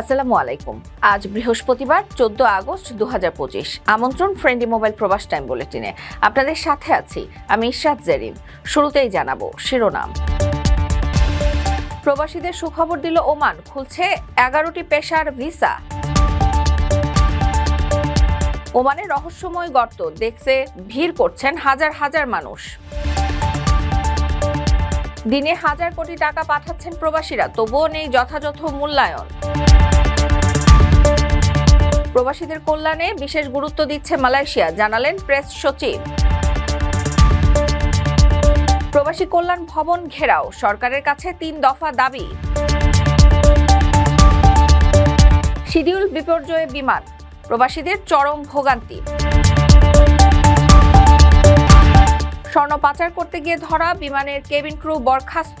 আসসালামু আলাইকুম। আজ বৃহস্পতিবার, চোদ্দ আগস্ট দু হাজার পঁচিশ। আমন্ত্রণ ফ্রেন্ডলি মোবাইল প্রবাস টাইম বুলেটিনে। আপনাদের সাথে আছি আমি ইশরাত জেরিন। শুরুতেই জানাব শিরোনাম। প্রবাসীদের সুখবর দিল ওমান। খুলছে এগারোটি পেশার ভিসা। ওমানে রহস্যময় গর্ত। দেখতে ভিড় করছেন হাজার হাজার মানুষ। দিনে হাজার কোটি টাকা পাঠাচ্ছেন প্রবাসীরা। তবুও নেই যথাযথ মূল্যায়ন। প্রবাসীদের কল্যাণে বিশেষ গুরুত্ব দিচ্ছে মালয়েশিয়া, জানালেন প্রেস সচিব। প্রবাসী কল্যাণ ভবন ঘেরাও, সরকারের কাছে তিন দফা দাবি। শিডিউল বিপর্যয়ে বিমান, প্রবাসীদের চরম ভোগান্তি। স্বর্ণ পাচার করতে গিয়ে ধরা, বিমানের কেবিন ক্রু বরখাস্ত।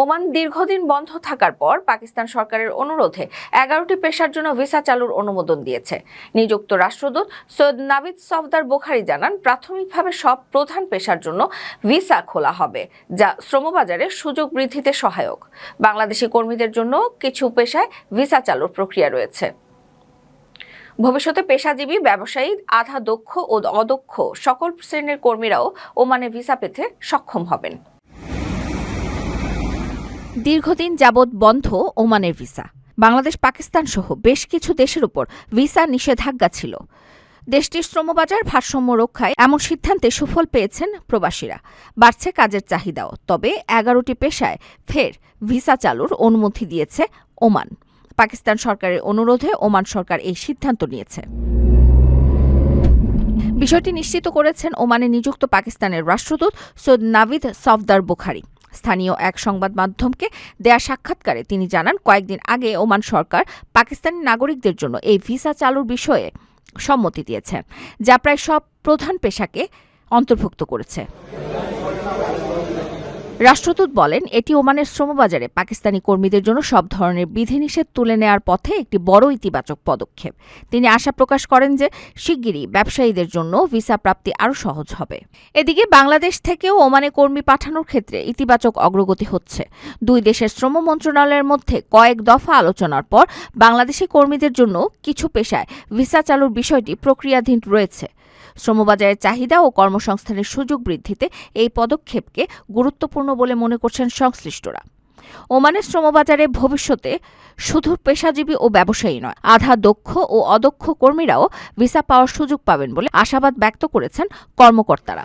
ওমান দীর্ঘদিন বন্ধ থাকার পর পাকিস্তান সরকারের অনুরোধে এগারোটি পেশার জন্য ভিসা চালুর অনুমোদন দিয়েছে। নিযুক্ত রাষ্ট্রদূত সৈয়দ নাবিদ সফদার বোখারি জানান, প্রাথমিকভাবে সব প্রধান পেশার জন্য ভিসা খোলা হবে, যা শ্রমবাজারে সুযোগ বৃদ্ধিতে সহায়ক। বাংলাদেশি কর্মীদের জন্য কিছু পেশায় ভিসা চালুর প্রক্রিয়া রয়েছে। ভবিষ্যতে পেশাজীবী, ব্যবসায়ী, আধা দক্ষ ও অদক্ষ সকল শ্রেণির কর্মীরাও ওমানে ভিসা পেতে সক্ষম হবেন। দীর্ঘদিন যাবৎ বন্ধ ওমানের ভিসা। বাংলাদেশ, পাকিস্তান সহ বেশ কিছু দেশের উপর ভিসা নিষেধাজ্ঞা ছিল। দেশটির শ্রমবাজার ভারসাম্য রক্ষায় এমন সিদ্ধান্তে সুফল পেয়েছেন প্রবাসীরা। বাড়ছে কাজের চাহিদাও, তবে এগারোটি পেশায় ফের ভিসা চালুর অনুমতি দিয়েছে ওমান। পাকিস্তান সরকারের অনুরোধে ওমান সরকার এই সিদ্ধান্ত নিয়েছে। বিষয়টি নিশ্চিত করেছেন ওমানে নিযুক্ত পাকিস্তানের রাষ্ট্রদূত সৈয়দ নাভিদ সফদার বুখারি। স্থানীয় এক সংবাদ মাধ্যমকে দেয়া সাক্ষাৎকারে তিনি জানান, কয়েকদিন আগে ওমান সরকার পাকিস্তানি নাগরিকদের জন্য এই ভিসা চালুর বিষয়ে সম্মতি দিয়েছে, যা প্রায় সব প্রধান পেশাকে অন্তর্ভুক্ত করেছে। রাষ্ট্রদূত বলেন, এটি ওমানের শ্রমবাজারে পাকিস্তানি কর্মীদের জন্য সব ধরনের বিধিনিষেধ তুলে নেওয়ার পথে একটি বড় ইতিবাচক পদক্ষেপ। তিনি আশা প্রকাশ করেন যে, শিগগিরই ব্যবসায়ীদের জন্য ভিসা প্রাপ্তি আরও সহজ হবে। এদিকে বাংলাদেশ থেকেও ওমানে কর্মী পাঠানোর ক্ষেত্রে ইতিবাচক অগ্রগতি হচ্ছে। দুই দেশের শ্রম মন্ত্রণালয়ের মধ্যে কয়েক দফা আলোচনার পর বাংলাদেশি কর্মীদের জন্য কিছু পেশায় ভিসা চালুর বিষয়টি প্রক্রিয়াধীন রয়েছে। শ্রমবাজারের চাহিদা ও কর্মসংস্থানের সুযোগ বৃদ্ধিতে এই পদক্ষেপকে গুরুত্বপূর্ণ বলে মনে করছেন সংশ্লিষ্টরা। ওমানের শ্রমবাজারে ভবিষ্যতে শুধু পেশাজীবী ও ব্যবসায়ী নয়, আধা দক্ষ ও অদক্ষ কর্মীরাও ভিসা পাওয়ার সুযোগ পাবেন বলে আশাবাদ ব্যক্ত করেছেন কর্মকর্তারা।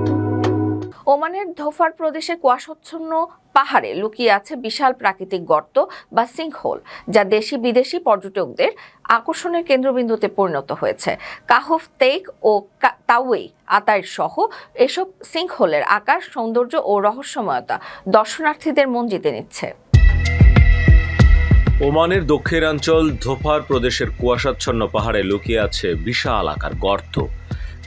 ওমানের ধোফার প্রদেশে কুয়াশাচ্ছন্ন পাহাড়ে লুকিয়ে আছে বিশাল প্রাকৃতিক গর্ত বা সিঙ্কহোল, যা দেশি বিদেশি পর্যটকদের আকর্ষণের কেন্দ্রবিন্দুতে পরিণত হয়েছে। কাহফ তেক ও তাওয়েই, আতাইর সহ এসব সিঙ্কহোলের আকার, সৌন্দর্য ও রহস্যময়তা দর্শনার্থীদের মন জিতে নিচ্ছে। ওমানের দক্ষিণাঞ্চল ধোফার প্রদেশের কুয়াশাচ্ছন্ন পাহাড়ে লুকিয়ে আছে বিশাল আকার গর্ত।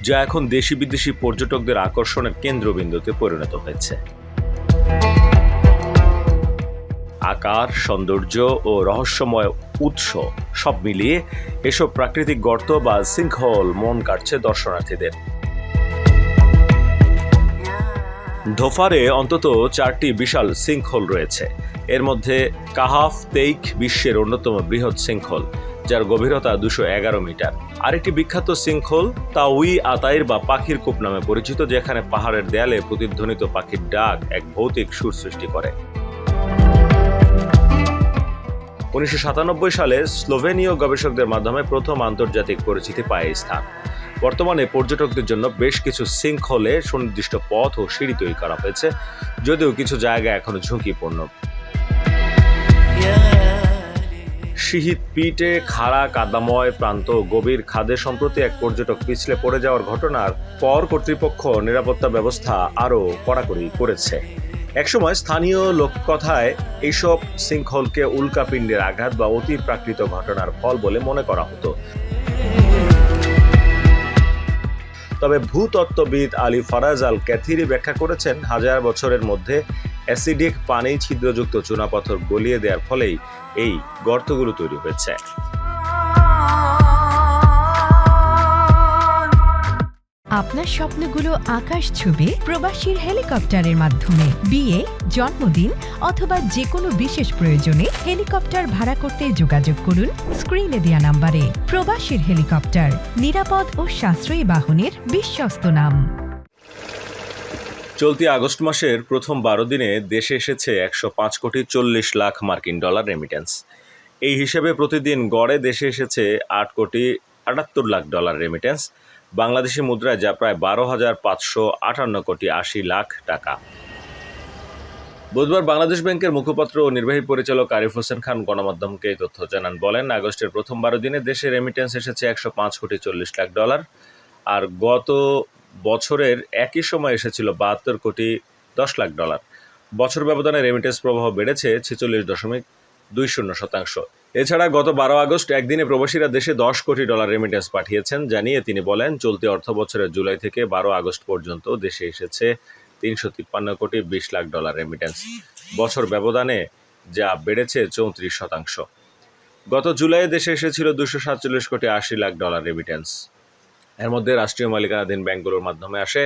যা এখন দেশি বিদেশি পর্যটকদের আকর্ষণের কেন্দ্রবিন্দুতে পরিণত হয়েছে। আকার, সৌন্দর্য ও রহস্যময় উৎস সব মিলিয়ে এসব প্রাকৃতিক গর্ত বা সিঙ্কহোল মন কাটছে দর্শনার্থীদের। ধোফারে অন্তত চারটি বিশাল সিঙ্কহোল রয়েছে। এর মধ্যে কাহাফ, তেইক বিশ্বের অন্যতম বৃহৎ সিঙ্কহোল। যার গভীরতা দুশো এগারো মিটার। আরেকটি বিখ্যাত সিঙ্কহোল তাউই আতাইর বা পাখির কূপ নামে পরিচিত, যেখানে পাহাড়ের দেয়ালে প্রতিধ্বনিত পাখির ডাক এক ভৌতিক সুর সৃষ্টি করে। উনিশশো সাতানব্বই সালে স্লোভেনীয় গবেষকদের মাধ্যমে প্রথম আন্তর্জাতিক পরিচিতি পায় স্থান। বর্তমানে পর্যটকদের জন্য বেশ কিছু সিঙ্কহোলে সুনির্দিষ্ট পথ ও সিঁড়ি তৈরি করা হয়েছে, যদিও কিছু জায়গা এখনও ঝুঁকিপূর্ণ। শীত, পিটে, খাড়া, কাদাময় প্রান্ত গভীর খাদে সম্প্রতি এক পর্যটক পিছলে পড়ে যাওয়ার ঘটনার পর কর্তৃপক্ষ নিরাপত্তা ব্যবস্থা আরও কড়াকড়ি করেছে। একসময় স্থানীয় লোককথায় এইসব শৃঙ্খলকে উল্কাপিণ্ডের আঘাত বা অতি প্রাকৃত ঘটনার ফল বলে মনে করা হতো। তবে ভূতত্ত্ববিদ আলী ফারাজ আল ক্যাথিরি ব্যাখ্যা করেছেন, হাজার বছরের মধ্যে অ্যাসিডিক পানি ছিদ্রযুক্ত চুনাপাথর গলিয়ে দেওয়ার ফলেই এই গর্তগুলো তৈরি হয়েছে। আপনার স্বপ্নগুলো আকাশ ছুবে প্রবাসীর হেলিকপ্টারের মাধ্যমে। বিয়ে, জন্মদিন অথবা যে কোনো বিশেষ প্রয়োজনে হেলিকপ্টার ভাড়া করতে যোগাযোগ করুন স্ক্রিনে দেওয়া নাম্বারে। প্রবাসীর হেলিকপ্টার, নিরাপদ ও সাশ্রয়ী বাহনের বিশ্বস্ত নাম। চলতি আগস্ট মাসের প্রথম বারো দিনে দেশে এসেছে একশো পাঁচ কোটি চল্লিশ লাখ মার্কিন ডলার রেমিটেন্স এই হিসেবে প্রতিদিন গড়ে দেশে এসেছে আট কোটি আটাত্তর লাখ ডলার রেমিটেন্স বাংলাদেশি মুদ্রায় যা প্রায় বারো হাজার পাঁচশো আটান্ন কোটি আশি লাখ টাকা। বুধবার বাংলাদেশ ব্যাংকের মুখপাত্র ও নির্বাহী পরিচালক আরিফ হোসেন খান গণমাধ্যমকে এই তথ্য জানান। বলেন, আগস্টের প্রথম বারো দিনে দেশে রেমিটেন্স এসেছে একশো পাঁচ কোটি চল্লিশ লাখ ডলার। আর গত বছরের একই সময় এসেছিল বাহাত্তর কোটি দশ লাখ ডলার। বছর ব্যবধানে রেমিটেন্স প্রবাহ বেড়েছে ছেচল্লিশ দশমিক দুই শূন্য শতাংশ। এছাড়া গত বারো আগস্ট একদিনে প্রবাসীরা দেশে দশ কোটি ডলার রেমিটেন্স পাঠিয়েছেন জানিয়ে তিনি বলেন, চলতি অর্থ বছরের জুলাই থেকে বারো আগস্ট পর্যন্ত দেশে এসেছে তিনশো তিপ্পান্ন কোটি বিশ লাখ ডলার রেমিটেন্স বছর ব্যবধানে যা বেড়েছে চৌত্রিশ শতাংশ। গত জুলাইয়ে দেশে এসেছিল দুশো সাতচল্লিশ কোটি আশি লাখ ডলার রেমিটেন্স এর মধ্যে রাষ্ট্রীয় মালিকানাধীন ব্যাংকগুলোর মাধ্যমে আসে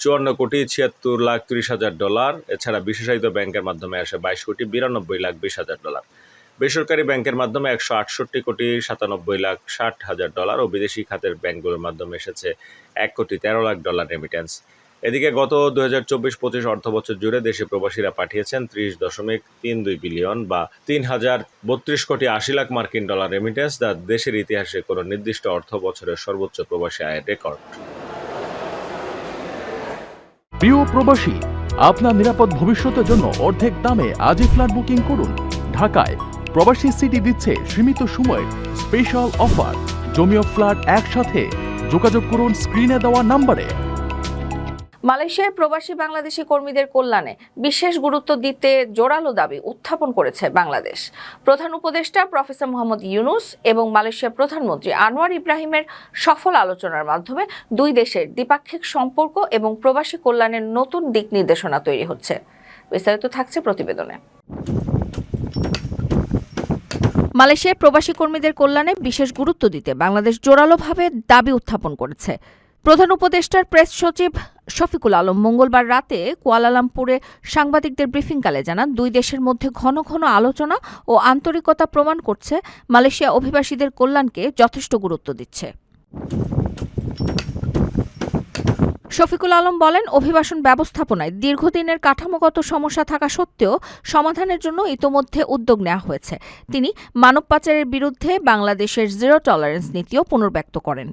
চুয়ান্ন কোটি ছিয়াত্তর লাখ তিরিশ হাজার ডলার। এছাড়া বিশেষায়িত ব্যাংকের মাধ্যমে আসে বাইশ কোটি বিরানব্বই লাখ বিশ হাজার ডলার। বেসরকারি ব্যাংকের মাধ্যমে একশো আটষট্টি কোটি সাতানব্বই লাখ ষাট হাজার ডলার ও বিদেশি খাতের ব্যাংকগুলোর মাধ্যমে এসেছে এক কোটি তেরো লাখ ডলার রেমিটেন্স এদিকে গত দু হাজার চব্বিশ পঁচিশ অর্থ বছর জুড়ে দেশে প্রবাসীরা পাঠিয়েছেন ত্রিশ দশমিক তিন দুই বিলিয়ন বা তিন হাজার বত্রিশ কোটি আশি লাখ মার্কিন ডলার রেমিটেন্স যা দেশের ইতিহাসে কোনো নির্দিষ্ট অর্থ বছরের সর্বোচ্চ প্রবাসী আয়ের রেকর্ড। প্রিয় প্রবাসী, আপনার নিরাপদ ভবিষ্যতের জন্য অর্ধেক দামে আজই ফ্ল্যাট বুকিং করুন। ঢাকায় প্রবাসী সিটি দিচ্ছে সীমিত সময়ের স্পেশাল অফার জমিও ফ্ল্যাট একসাথে যোগাযোগ করুন স্ক্রিনে দেওয়া নম্বরে। মালয়েশিয়ায় প্রবাসী বাংলাদেশি কর্মীদের কল্যাণে বিশেষ গুরুত্ব দিতে জোরালো দাবি উত্থাপন করেছে বাংলাদেশ। প্রধান উপদেষ্টা প্রফেসর মোহাম্মদ ইউনুস এবং মালয়েশিয়ার প্রধানমন্ত্রী আনোয়ার ইব্রাহিমের সফল আলোচনার মাধ্যমে দুই দেশের দ্বিপাক্ষিক সম্পর্ক এবং প্রবাসী কল্যাণের নতুন দিক নির্দেশনা তৈরি হচ্ছে। বিস্তারিত থাকছে প্রতিবেদনে। মালয়েশিয়ায় প্রবাসী কর্মীদের কল্যাণে বিশেষ গুরুত্ব দিতে বাংলাদেশ জোরালোভাবে দাবি উত্থাপন করেছে। প্রধান উপদেষ্টার প্রেস সচিব শফিকুল আলম মঙ্গলবার রাতে কুয়ালালামপুরে সাংবাদিকদের ব্রিফিংকালে জানান, দুই দেশের মধ্যে ঘন ঘন আলোচনা ও আন্তরিকতা প্রমাণ করছে মালয়েশিয়া অভিবাসীদের কল্যাণকে যথেষ্ট গুরুত্ব দিচ্ছে। শফিকুল আলম বলেন, অভিবাসন ব্যবস্থাপনায় দীর্ঘদিনের কাঠামোগত সমস্যা থাকা সত্ত্বেও সমাধানের জন্য ইতোমধ্যে উদ্যোগ নেওয়া হয়েছে। তিনি মানব পাচারের বিরুদ্ধে বাংলাদেশের জিরো টলারেন্স নীতিও পুনর্ব্যক্ত করেন।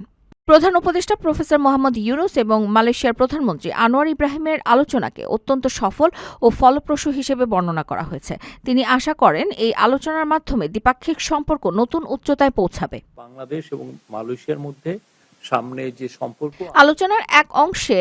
প্রধান উপদেষ্টা প্রফেসর মোহাম্মদ ইউনুস এবং মালয়েশিয়ার প্রধানমন্ত্রী আনোয়ার ইব্রাহিমের আলোচনাকে অত্যন্ত সফল ও ফলপ্রসূ হিসেবে বর্ণনা করা হয়েছে। তিনি আশা করেন এই আলোচনার মাধ্যমে দ্বিপাক্ষিক সম্পর্ক নতুন উচ্চতায় পৌঁছাবে। বাংলাদেশ এবং মালয়েশিয়ার মধ্যে সামনে যে সম্পর্ক আলোচনার এক অংশে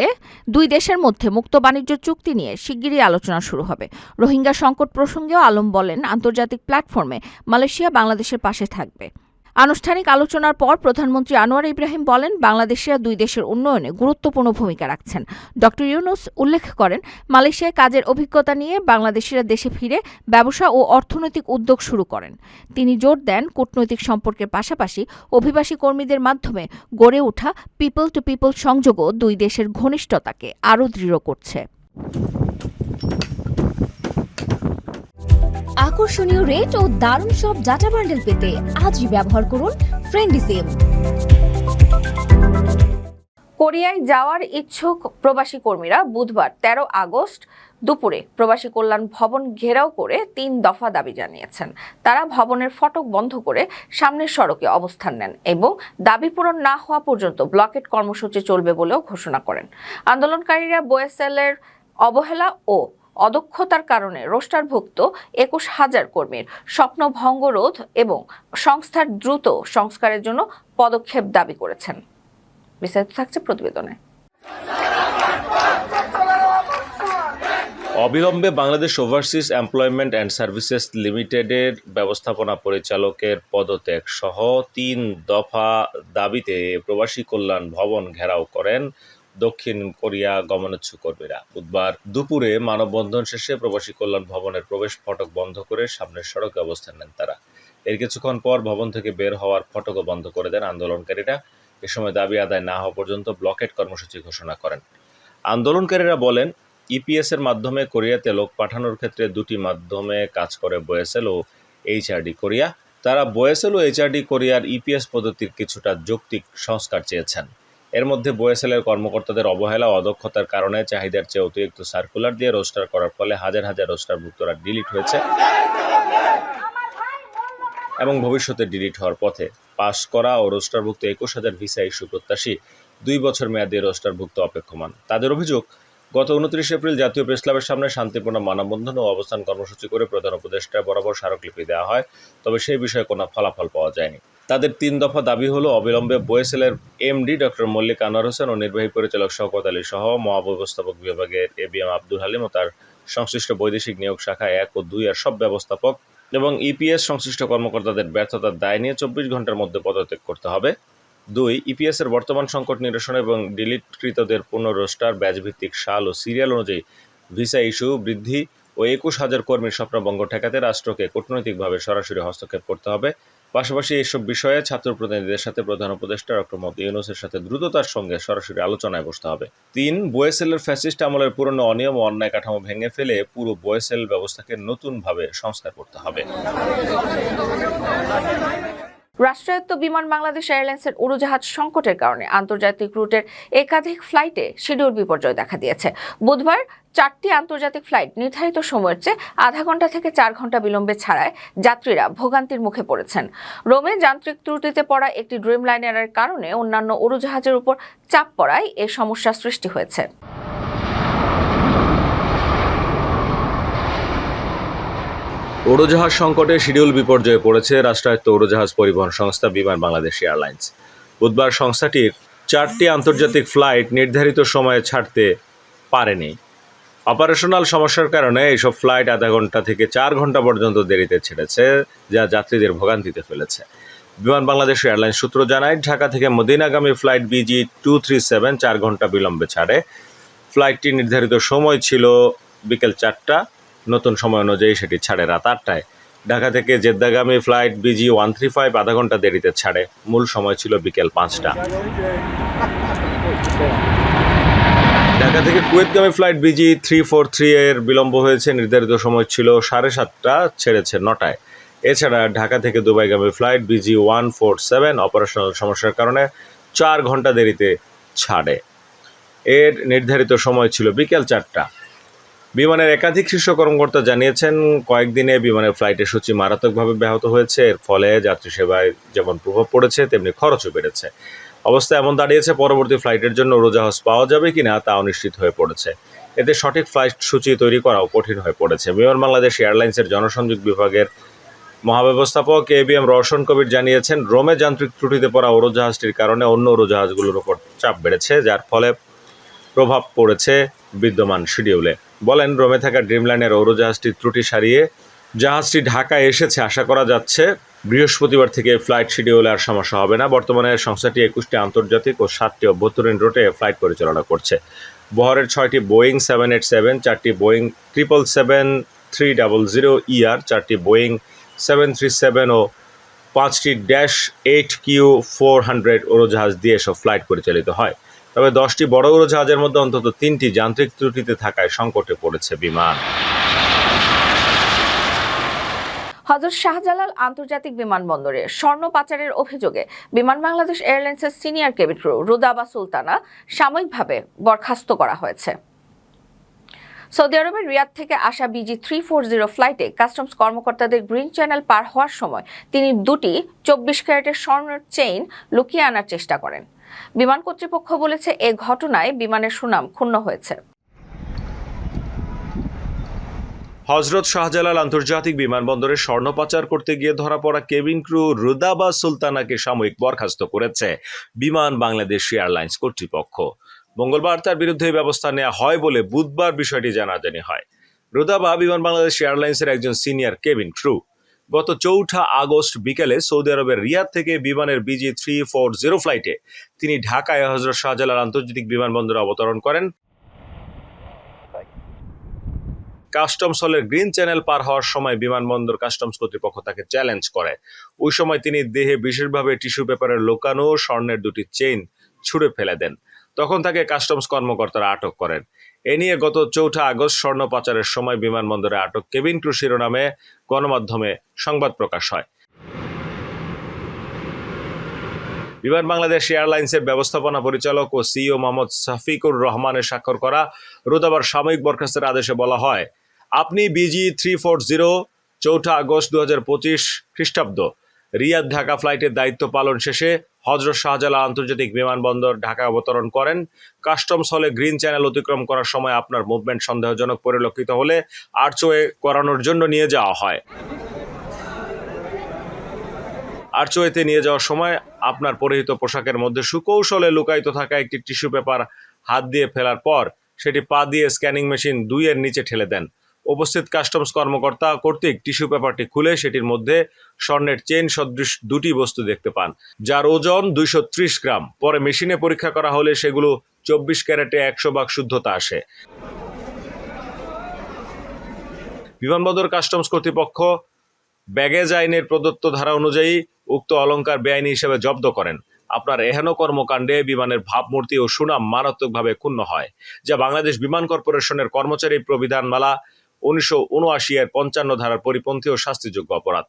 দুই দেশের মধ্যে মুক্ত বাণিজ্য চুক্তি নিয়ে শিগগিরই আলোচনা শুরু হবে। রোহিঙ্গা সংকট প্রসঙ্গেও আলম বলেন আন্তর্জাতিক প্ল্যাটফর্মে মালয়েশিয়া বাংলাদেশের পাশে থাকবে। আনুষ্ঠানিক আলোচনার পর প্রধানমন্ত্রী আনোয়ার ইব্রাহিম বলেন বাংলাদেশিরা দুই দেশের উন্নয়নে গুরুত্বপূর্ণ ভূমিকা রাখছেন। ড ইউনুস উল্লেখ করেন, মালয়েশিয়ায় কাজের অভিজ্ঞতা নিয়ে বাংলাদেশিরা দেশে ফিরে ব্যবসা ও অর্থনৈতিক উদ্যোগ শুরু করেন। তিনি জোর দেন কূটনৈতিক সম্পর্কের পাশাপাশি অভিবাসী কর্মীদের মাধ্যমে গড়ে ওঠা পিপল টু পিপল সংযোগও দুই দেশের ঘনিষ্ঠতাকে আরও দৃঢ় করছে। আকর্ষণীয় রেট ও দারুণ সব ডাটা বান্ডেল পেতে আজই ব্যবহার করুন ফ্রেন্ডি সিম কোরিয়ায় যাওয়ার ইচ্ছুক প্রবাসী কর্মীরা বুধবার তেরো আগস্ট দুপুরে প্রবাসী কল্যাণ ভবন ঘেরাও করে তিন দফা দাবি জানিয়েছেন। তারা ভবনের ফটক বন্ধ করে সামনের সড়কে অবস্থান নেন এবং দাবি পূরণ না হওয়া পর্যন্ত ব্লকেট কর্মসূচি চলবে বলেও ঘোষণা করেন। আন্দোলনকারীরা বোয়েসেলের অবহেলা ও অদক্ষতার কারণে রোস্টারভুক্ত একুশ হাজার কর্মীর স্বপ্ন ভঙ্গরোধ এবং সংস্থার দ্রুত সংস্কারের জন্য পদক্ষেপ দাবি করেছেন। বিস্তারিত থাকছে প্রতিবেদনে। অবিলম্বে Bangladesh overseas employment and services লিমিটেডের ব্যবস্থাপনা পরিচালকের পদত্যাগ সহ তিন দফা দাবিতে প্রবাসী কল্যাণ ভবন ঘেরাও করেন দক্ষিণ কোরিয়া গমনোচ্ছুক কর্মীরা বুধবার দুপুরে মানববন্ধন শেষে প্রবাসী কল্যাণ ভবনের প্রবেশ ফটক বন্ধ করে সামনের সড়কে অবস্থান নেন তারা। এর কিছুক্ষণ পর ভবন থেকে বের হওয়ার ফটকও বন্ধ করে দেন আন্দোলনকারীরা। এ সময় দাবি আদায় না হওয়া পর্যন্ত ব্লকেট কর্মসূচি ঘোষণা করেন। আন্দোলনকারীরা বলেন, ইপিএস এর মাধ্যমে কোরিয়াতে লোক পাঠানোর ক্ষেত্রে দুটি মাধ্যমে কাজ করে বোয়েসেল ও এইচআরডি কোরিয়া। তারা বোয়েসেল ও এইচআরডি কোরিয়ার ইপিএস পদ্ধতির কিছুটা যৌক্তিক সংস্কার চেয়েছেন। এর মধ্যে বোয়েসেলের কর্মকর্তাদের অবহেলা অদক্ষতার কারণে চাহিদার চেয়ে অতিরিক্ত সার্কুলার দিয়ে রোস্টার করার ফলে হাজার হাজার রোস্টারভুক্তরা ডিলিট হয়েছে এবং ভবিষ্যতে ডিলিট হওয়ার পথে পাশ করা ও রোস্টারভুক্ত একুশ হাজার ভিসা ইস্যু প্রত্যাশী দুই বছর মেয়াদী রোস্টারভুক্ত অপেক্ষমান। তাদের অভিযোগ গত উনত্রিশ এপ্রিল জাতীয় প্রেস ক্লাবের সামনে শান্তিপূর্ণ মানববন্ধন ও অবস্থান কর্মসূচি করে প্রধান উপদেষ্টা বরাবর স্মারকলিপি দেওয়া হয়, তবে সেই বিষয়ে কোনো ফলাফল পাওয়া যায়নি। তাদের তিন দফা দাবি হলো অবিলম্বে বোয়েসেলের এমডি ডক্টর মল্লিক আনোয়ার হোসেন ও নির্বাহী পরিচালক শওকত আলী সহ মহাব্যবস্থাপক বিভাগের A B M Abdul Halim ও তার সংশ্লিষ্ট বৈদেশিক নিয়োগ শাখা এক ও দুই এর সব ব্যবস্থাপক এবং ইপিএস সংশ্লিষ্ট কর্মকর্তাদের ব্যর্থতার দায় নিয়ে চব্বিশ ঘণ্টার মধ্যে পদত্যাগ করতে হবে। দুই ইপিএস এর বর্তমান সংকট নিরসন এবং ডিলিটকৃতদের পূর্ণ রোস্টার ব্যাচ ভিত্তিক সাল ও সিরিয়াল অনুযায়ী ভিসা ইস্যু বৃদ্ধি ও একুশ হাজার কর্মীর স্বপ্নভঙ্গ ঠেকাতে রাষ্ট্রকে কূটনৈতিকভাবে সরাসরি হস্তক্ষেপ করতে হবে। পাশাপাশি এসব বিষয়ে ছাত্র প্রতিনিধিদের সাথে প্রধান উপদেষ্টা ডক্টর মোহাম্মদ ইউনুসের সাথে দ্রুততার সঙ্গে সরাসরি আলোচনায় বসতে হবে। তিন, বোয়েসেলের ফ্যাসিস্ট আমলের পুরনো অনিয়ম ও অন্যায় কাঠামো ভেঙে ফেলে পুরো বোয়েসেল ব্যবস্থাকে নতুনভাবে সংস্কার করতে হবে। রাষ্ট্রায়ত্ত বিমান বাংলাদেশ এয়ারলাইন্সের উড়োজাহাজ সংকটের কারণে আন্তর্জাতিক রুটের একাধিক ফ্লাইটে শিডিউল বিপর্যয় দেখা দিয়েছে। বুধবার চারটি আন্তর্জাতিক ফ্লাইট নির্ধারিত সময়ের চেয়ে আধা ঘণ্টা থেকে চার ঘণ্টা বিলম্বে ছাড়ায় যাত্রীরা ভোগান্তির মুখে পড়েছেন। রোমে যান্ত্রিক ত্রুটিতে পড়া একটি ড্রিম লাইনারের কারণে অন্যান্য উড়োজাহাজের উপর চাপ পড়ায় এ সমস্যা সৃষ্টি হয়েছে। উড়োজাহাজ সংকটে শিডিউল বিপর্যয়ে পড়েছে রাষ্ট্রায়ত্ত উড়োজাহাজ পরিবহন সংস্থা বিমান বাংলাদেশ এয়ারলাইন্স। বুধবার সংস্থাটির চারটি আন্তর্জাতিক ফ্লাইট নির্ধারিত সময়ে ছাড়তে পারেনি। অপারেশনাল সমস্যার কারণে এইসব ফ্লাইট আধা ঘণ্টা থেকে চার ঘণ্টা পর্যন্ত দেরিতে ছেড়েছে, যা যাত্রীদের ভোগান্তিতে ফেলেছে। বিমান বাংলাদেশ এয়ারলাইন্স সূত্র জানায়, ঢাকা থেকে মদিনাগামী flight BG two three seven চার ঘণ্টা বিলম্বে ছাড়ে। ফ্লাইটটি নির্ধারিত সময় ছিল বিকেল চারটা। নতুন সময় অনুযায়ী সেটি ছাড়ে রাত আটটায়। ঢাকা থেকে জেদ্দাগামী flight BG one three five আধা ঘণ্টা দেরিতে ছাড়ে। মূল সময় ছিল বিকেল পাঁচটা। ঢাকা থেকে কুয়েতগামী flight BG three four three এর বিলম্ব হয়েছে। নির্ধারিত সময় ছিল সাড়ে সাতটা, ছেড়েছে নটায়। এছাড়া ঢাকা থেকে দুবাইগামী flight BG one four seven operational সমস্যার কারণে চার ঘণ্টা দেরিতে ছাড়ে। এর নির্ধারিত সময় ছিল বিকেল চারটা। বিমানের একাধিক শীর্ষ কর্মকর্তা জানিয়েছেন, কয়েকদিনে বিমানের ফ্লাইটের সূচি মারাত্মকভাবে ব্যাহত হয়েছে। এর ফলে যাত্রী সেবায় যেমন প্রভাব পড়েছে, তেমনি খরচও বেড়েছে। অবস্থা এমন দাঁড়িয়েছে, পরবর্তী ফ্লাইটের জন্য উড়োজাহাজ পাওয়া যাবে কিনা তা অনিশ্চিত হয়ে পড়েছে। এতে সঠিক ফ্লাইট সূচি তৈরি করাও কঠিন হয়ে পড়েছে। বিমান বাংলাদেশ এয়ারলাইন্সের জনসংযোগ বিভাগের মহাব্যবস্থাপক A B M Rawshan Kabir জানিয়েছেন, রোমে যান্ত্রিক ত্রুটিতে পড়া উড়োজাহাজটির কারণে অন্য উড়োজাহাজগুলোর উপর চাপ বেড়েছে, যার ফলে প্রভাব পড়েছে বিদ্যমান শিডিউলে। বলেন, রোমে থাকা ড্রিমল্যান্ডের উড়োজাহাজটির ত্রুটি সারিয়ে জাহাজটি ঢাকায় এসেছে। আশা করা যাচ্ছে, বৃহস্পতিবার থেকে ফ্লাইট শিডিউলে আর সমস্যা হবে না। বর্তমানে সংস্থাটি একুশটি আন্তর্জাতিক ও সাতটি অভ্যন্তরীণ রুটে ফ্লাইট পরিচালনা করছে। বহরের ছয়টি বোয়িং সেভেন এইট সেভেন, চারটি Boeing triple seven three double zero ER চারটি বোয়িং সেভেন থ্রি সেভেন ও পাঁচটি dash eight Q four hundred উড়োজাহাজ দিয়ে এসব ফ্লাইট পরিচালিত হয়। তবে দশটি বড় উড়োজাহাজের মধ্যে অন্তত তিনটি যান্ত্রিক ত্রুটিতে থাকায় সংকটে পড়েছে বিমান। হজরত শাহজালাল আন্তর্জাতিক বিমানবন্দরে স্বর্ণ পাচারের অভিযোগে বিমান বাংলাদেশ এয়ারলাইন্সের senior cabin crew Rudaba Sultana সাময়িকভাবে বরখাস্ত করা হয়েছে। সৌদি আরবের রিয়াদ থেকে আসা বিজি থ্রি ফোর জিরো ফ্লাইটে কাস্টমস কর্মকর্তাদের গ্রিন চ্যানেল পার হওয়ার সময় তিনি দুটি চব্বিশ ক্যারেটের স্বর্ণের চেইন লুকিয়ে আনার চেষ্টা করেন। বিমান কর্তৃপক্ষ বলেছে এ ঘটনায় বিমানের সুনাম ক্ষুণ্ণ হয়েছে। হজরত শাহজালাল আন্তর্জাতিক বিমানবন্দরে স্বর্ণ পাচার করতে গিয়ে ধরা পড়া কেবিন ক্রু রুদাবা সুলতানাকে সাময়িক বরখাস্ত করেছে বিমান বাংলাদেশ এয়ারলাইন্স কর্তৃপক্ষ। মঙ্গলবার তার বিরুদ্ধে ব্যবস্থা নেওয়া হয় বলে বুধবার বিষয়টি জানাজানি হয়। রুদাবা বিমান বাংলাদেশ এয়ারলাইন্সের একজন সিনিয়র কেবিন ক্রু। গত চৌঠা আগস্ট বিকেলে সৌদি আরবের রিয়াদ থেকে বিমানের বিজি থ্রি ফোর জিরো ফ্লাইটে তিনি ঢাকায় হজরত শাহজালাল আন্তর্জাতিক বিমানবন্দরে অবতরণ করেন। কাস্টমস হলের গ্রিন চ্যানেল পার হওয়ার সময় বিমানবন্দর কাস্টমস কর্তৃপক্ষ তাকে চ্যালেঞ্জ করে। ওই সময় তিনি দেহে বিশেষভাবে টিস্যু পেপারের লোকানো স্বর্ণের দুটি চেইন ছুঁড়ে ফেলে দেন। তখন তাকে কাস্টমস কর্মকর্তারা আটক করেন। এ নিয়ে গত চৌঠা আগস্ট স্বর্ণ পাচারের সময় বিমানবন্দরে আটক কেবিন ক্রু শিরোনামে গণমাধ্যমে সংবাদ প্রকাশ হয়। বিমান বাংলাদেশ এয়ারলাইন্সের ব্যবস্থাপনা পরিচালক ও সিইও মোহাম্মদ সাফিকুর রহমানের স্বাক্ষর করা রোদাবার সাময়িক বরখাস্তের আদেশে বলা হয়, আপনি বিজি থ্রি ফোর জিরো চৌঠা আগস্ট দু খ্রিস্টাব্দ রিয়াদ ঢাকা ফ্লাইটের দায়িত্ব পালন শেষে হজরত শাহজালা আন্তর্জাতিক বিমানবন্দর ঢাকা অবতরণ করেন। কাস্টমস হলে গ্রিন চ্যানেল অতিক্রম করার সময় আপনার মুভমেন্ট সন্দেহজনক পরিলক্ষিত হলে আর্চওয়ে করানোর জন্য নিয়ে যাওয়া হয়। আর্চওয়েতে নিয়ে যাওয়ার সময় আপনার পরিহিত পোশাকের মধ্যে সুকৌশলে লুকায়িত থাকা একটি টিস্যু পেপার হাত দিয়ে ফেলার পর সেটি পা দিয়ে স্ক্যানিং মেশিন দুইয়ের নিচে ঠেলে দেন। উপস্থিত কাস্টমস কর্মকর্তা কর্তৃক টিস্যু পেপারটি খুলে সেটির মধ্যে স্বর্ণের চেন সদৃশ দুটি বস্তু দেখতে পান, যার ওজন দুইশো ত্রিশ গ্রাম। পরে মেশিনে পরীক্ষা করা হলে সেগুলো চব্বিশ ক্যারেটে একশো ভাগ শুদ্ধতা আসে। বিমানবন্দর কাস্টমস কর্তৃপক্ষ ব্যাগেজ আইনের প্রদত্ত ধারা অনুযায়ী উক্ত অলঙ্কার বেআইনি হিসেবে জব্দ করেন। আপনার এহেন কর্মকাণ্ডে বিমানের ভাবমূর্তি ও সুনাম মারাত্মকভাবে ক্ষুণ্ণ হয়, যা বাংলাদেশ বিমান কর্পোরেশনের কর্মচারী প্রবিধানমালা উনিশশো উনআশি এর পঞ্চান্ন ধারার পরিপন্থী ও শাস্তিযোগ্য অপরাধ।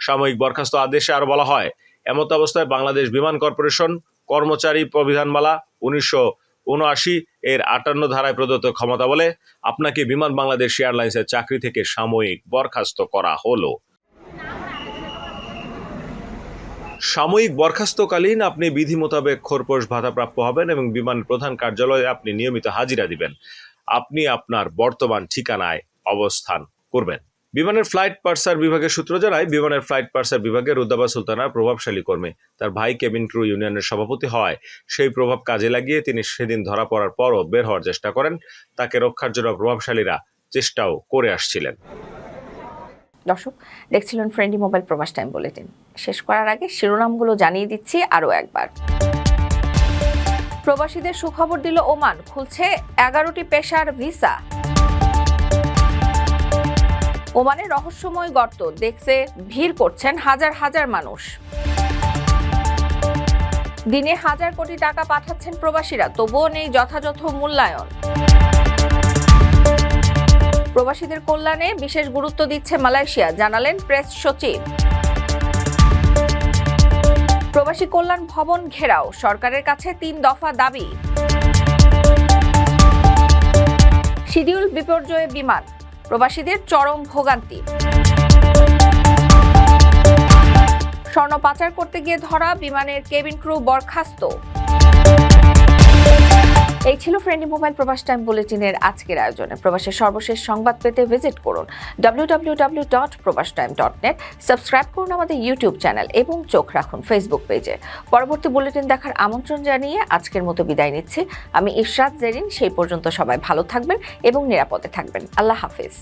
সাময়িক বরখাস্ত আদেশে আরও বলা হয়, এমত অবস্থায় বাংলাদেশ বিমান কর্পোরেশন কর্মচারী প্রবিধানমালা উনিশশো উনআশি এর আটান্ন ধারায় প্রদত্ত ক্ষমতা বলে আপনাকে বিমান বাংলাদেশ এয়ারলাইন্সের চাকরি থেকে সাময়িক বরখাস্ত করা হলো। সাময়িক বরখাস্তকালীন আপনি বিধি মোতাবেক খোরপোশ ভাতাপ্রাপ্য হবেন এবং বিমান প্রধান কার্যালয়ে আপনি নিয়মিত হাজিরা দিবেন। আপনি আপনার বর্তমান ঠিকানায় অবস্থান করবেন। বিমানের ফ্লাইট পার্সার বিভাগের সূত্র জানায়, বিমানের ফ্লাইট পার্সার বিভাগে রুদ্দাবা সুলতানা প্রভাবশালী কর্মী, তার ভাই কেবিন ক্রু ইউনিয়নের সভাপতি হওয়ায় সেই প্রভাব কাজে লাগিয়ে তিনি সেদিন ধরা পড়ার পরও বের হওয়ার চেষ্টা করেন। তাকে রক্ষার জন্য প্রভাবশালীরা চেষ্টাও করে আসছিলেন। দর্শক, দেখছিলেন friendly mobile Probash time bulletin. শেষ করার আগে শিরোনামগুলো জানিয়ে দিচ্ছি আরও একবার। প্রবাসীদের সুখবর দিল ওমান। খুলছে এগারোটি পেশার ভিসা। ওমানের রহস্যময় গর্ত দেখতে ভিড় করছেন হাজার হাজার মানুষ। দিনে হাজার কোটি টাকা পাঠাচ্ছেন প্রবাসীরা, তবুও নেই যথাযথ মূল্যায়ন। প্রবাসীদের কল্যাণে বিশেষ গুরুত্ব দিচ্ছে মালয়েশিয়া, জানালেন প্রেস সচিব। প্রবাসী কল্যাণ ভবন ঘেরাও, সরকারের কাছে তিন দফা দাবি। শিডিউল বিপর্যয়ে বিমান প্রবাসীদের চরম ভোগান্তি। স্বর্ণ পাচার করতে গিয়ে ধরা বিমানের কেবিন ক্রু বরখাস্ত। এই ছিল ফ্রেন্ডলি মোবাইল প্রবাস টাইম বুলেটিনের আজকের আয়োজনে। প্রবাসের সর্বশেষ সংবাদ পেতে ভিজিট করুন W dot Probash time dot net subscribe করুন আমাদের ইউটিউব চ্যানেল এবং চোখ রাখুন ফেসবুক পেজে পরবর্তী বুলেটিন দেখার আমন্ত্রণ জানিয়ে আজকের মতো বিদায় নিচ্ছি। আমি ইশরাত জেরিন, সেই পর্যন্ত সবাই ভালো থাকবেন এবং নিরাপদে থাকবেন। আল্লাহ হাফিজ।